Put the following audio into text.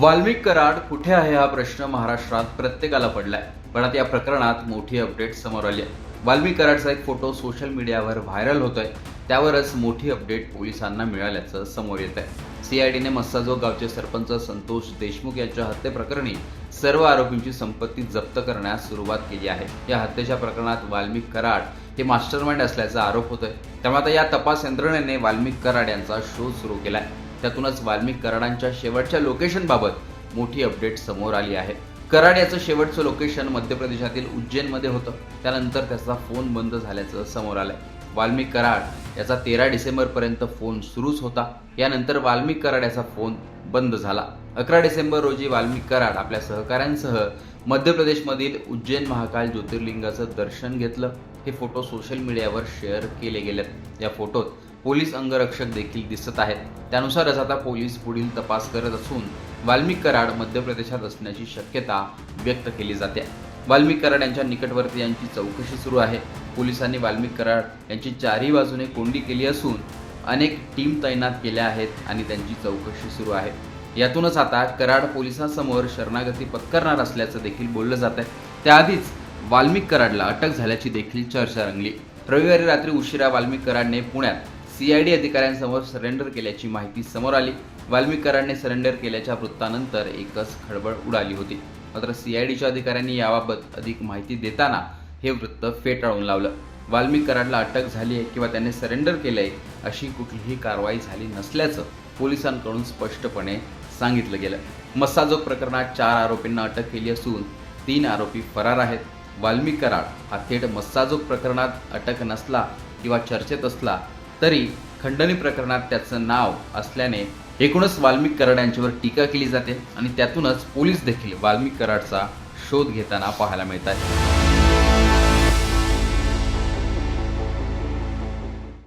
वाल्मिक कराड कुठे आहे हा प्रश्न महाराष्ट्रात प्रत्येकाला पडलाय. पण आता या प्रकरणात मोठी अपडेट समोर आली आहे. वाल्मिक कराडचा एक फोटो सोशल मीडियावर व्हायरल होतोय. त्यावरच मोठी अपडेट पोलिसांना मिळाल्याचं समोर येत आहे. सीआयडीने मस्साजो गावचे सरपंच संतोष देशमुख यांच्या हत्येप्रकरणी सर्व आरोपींची संपत्ती जप्त करण्यास सुरुवात केली आहे. या हत्येच्या प्रकरणात वाल्मिक कराड हे मास्टरमाइंड असल्याचा आरोप होतोय. त्यामुळे आता या तपास यंत्रणेने वाल्मिक कराड यांचा शोध सुरू केला आहे त्यातूनच वाल्मिक कराडांच्या शेवटच्या लोकेशनबाबत मोठी अपडेट समोर आली आहे. कराड याचं शेवटचं लोकेशन मध्य प्रदेशातील उज्जैनमध्ये होतं. त्यानंतर त्याचा फोन बंद झाल्याचं समोर आलंय. वाल्मिक कराड याचा तेरा डिसेंबर पर्यंत फोन सुरूच होता. यानंतर वाल्मिक कराड याचा फोन बंद झाला. अकरा डिसेंबर रोजी वाल्मिक कराड आपल्या सहकाऱ्यांसह मध्य प्रदेशमधील उज्जैन महाकाल ज्योतिर्लिंगाचं दर्शन घेतलं. हे फोटो सोशल मीडियावर शेअर केले गेलेत. या फोटोत पोलीस अंगरक्षक देखील दिसत आहेत. त्यानुसारच आता पोलीस पुढील तपास करत असून वाल्मिक कराड मध्य प्रदेशात असण्याची शक्यता व्यक्त केली जाते. वाल्मिक कराड यांच्या निकटवर्तीयांची चौकशी सुरू आहे. पोलिसांनी वाल्मिक कराड यांची चारही बाजूने कोंडी केली असून अनेक टीम तैनात केल्या आहेत आणि त्यांची चौकशी सुरू आहे. यातूनच आता कराड पोलिसांसमोर शरणागती पत्करणार असल्याचं देखील बोललं जात आहे. त्याआधीच वाल्मिक कराडला अटक झाल्याची देखील चर्चा रंगली. रविवारी रात्री उशिरा वाल्मिक कराडने पुण्यात सीआयडी अधिकाऱ्यांसमोर सरेंडर केल्याची माहिती समोर आली. वाल्मिकरांनी सरेंडर केल्याच्या वृत्तानंतर एकच खळबळ उडाली होती. मात्र सीआयडीच्या अधिकाऱ्यांनी याबाबत अधिक माहिती देताना हे वृत्त फेटाळून लावलं. वाल्मिक कराडला अटक झाली आहे किंवा त्याने सरेंडर केलंय अशी कुठलीही कारवाई झाली नसल्याचं पोलिसांकडून स्पष्टपणे सांगितलं गेलं. मस्साजोग प्रकरणात चार आरोपींना अटक केली असून तीन आरोपी फरार आहेत. वाल्मिक कराड हा थेट मस्साजोग प्रकरणात अटक नसला किंवा चर्चेत असला तरी खंडणी प्रकरणात त्याचं नाव असल्याने एकूणच वाल्मिक कराड यांच्यावर टीका केली जाते आणि त्यातूनच पोलीस देखील वाल्मिक कराडचा शोध घेताना पाहायला मिळत आहे